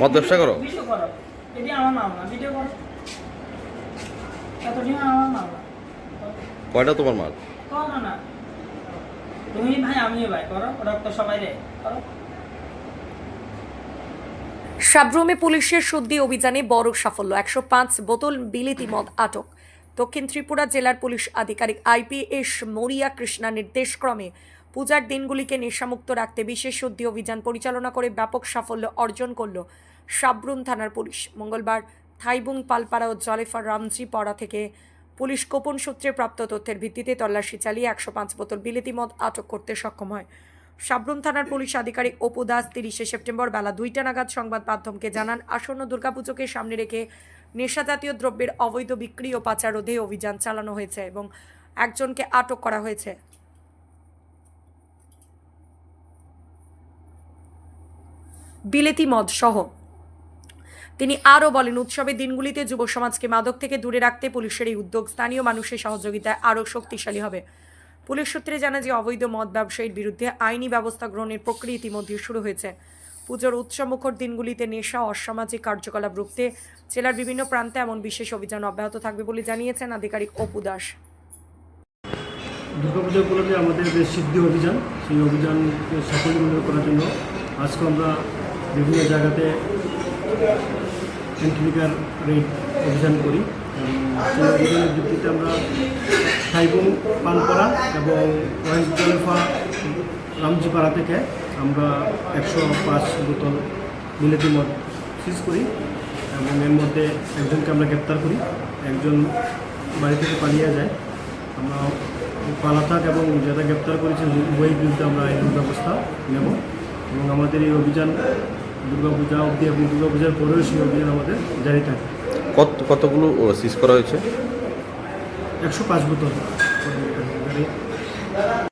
মদ ব্যবসা করো? কয়টা তোমার মাল? করো তুমি ভাই আমিও ভাই করো। রক্ত সবাই রে করো। সাব্রমে পুলিশের শুদ্ধি অভিযানে বড় সাফল্য। একশো পাঁচ বোতল বিলিতি মদ আটক। দক্ষিণ ত্রিপুরা জেলার পুলিশ আধিকারিক আইপিএস মরিয়া কৃষ্ণা নির্দেশক্রমে পূজার দিনগুলিকে নেশামুক্ত রাখতে বিশেষ শুদ্ধি অভিযান পরিচালনা করে ব্যাপক সাফল্য অর্জন করল সাবরুম থানার পুলিশ। মঙ্গলবার থাইবুং, পালপাড়া ও জলেফার রামজি পাড়া থেকে পুলিশ গোপন সূত্রে প্রাপ্ত তথ্যের ভিত্তিতে তল্লাশি চালিয়ে একশো পাঁচ বোতল বিলিতি মদ আটক করতে সক্ষম হয়। সাবরুম থানার পুলিশ আধিকারিক অপু দাস তিরিশে সেপ্টেম্বর বেলা দুইটা নাগাদ সংবাদ মাধ্যমকে জানান, আসন্ন দুর্গাপুজোকে সামনে রেখে নেশাজাতীয় দ্রব্যের অবৈধ বিক্রি ও পাচার রোধে অভিযান চালানো হয়েছে এবং একজনকে আটক করা হয়েছে। বিলেতি মদ সহ। তিনি আরও বলেন, উৎসবের দিনগুলিতে যুব সমাজকে মাদক থেকে দূরে রাখতে পুলিশের এই উদ্যোগ, স্থানীয় মানুষের সহযোগিতায় আরও শক্তিশালী হবে। পুলিশ সূত্রে জানা যে অবৈধ মদ ব্যবসায়ীর বিরুদ্ধে আইনি ব্যবস্থা গ্রহণের প্রক্রিয়া ইতিমধ্যে শুরু হয়েছে। পুজোর উৎসবমুখর দিনগুলিতে নেশা, অসামাজিক কার্যকলাপ রুখতে জেলার বিভিন্ন প্রান্তে এমন বিশেষ অভিযান অব্যাহত থাকবে বলে জানিয়েছেন আধিকারিক অপু দাস। দুর্গাপূজা উপলক্ষে আমাদের যে সিদ্ধি অভিযান। সেই অভিযান সাফল্যমণ্ডিত করার জন্য আজকে আমরা বিভিন্ন জায়গাতে এন্ট্রিকার রেড অভিযান করি। সেই অভিযানের ভিত্তিতে আমরা সাইবং পানপাড়া এবং ওয়েস্ট জলেফা রামজিপাড়া থেকে আমরা একশো পাঁচ বোতল মিলেতি মদ সিজ করি এবং এর মধ্যে একজনকে আমরা গ্রেপ্তার করি। একজন বাড়ি থেকে পালিয়ে যায়। আমরা পালাথাক এবং যারা গ্রেপ্তার করেছে উভয়ের বিরুদ্ধে আমরা আইন ব্যবস্থা নেব এবং আমাদের এই অভিযান দুর্গাপূজা অবধি এবং দুর্গাপূজার পরেও সেই অভিযান আমাদের জারি থাকে কত কতগুলো সিজ করা হয়েছে? একশো পাঁচ বোতল। Thank you.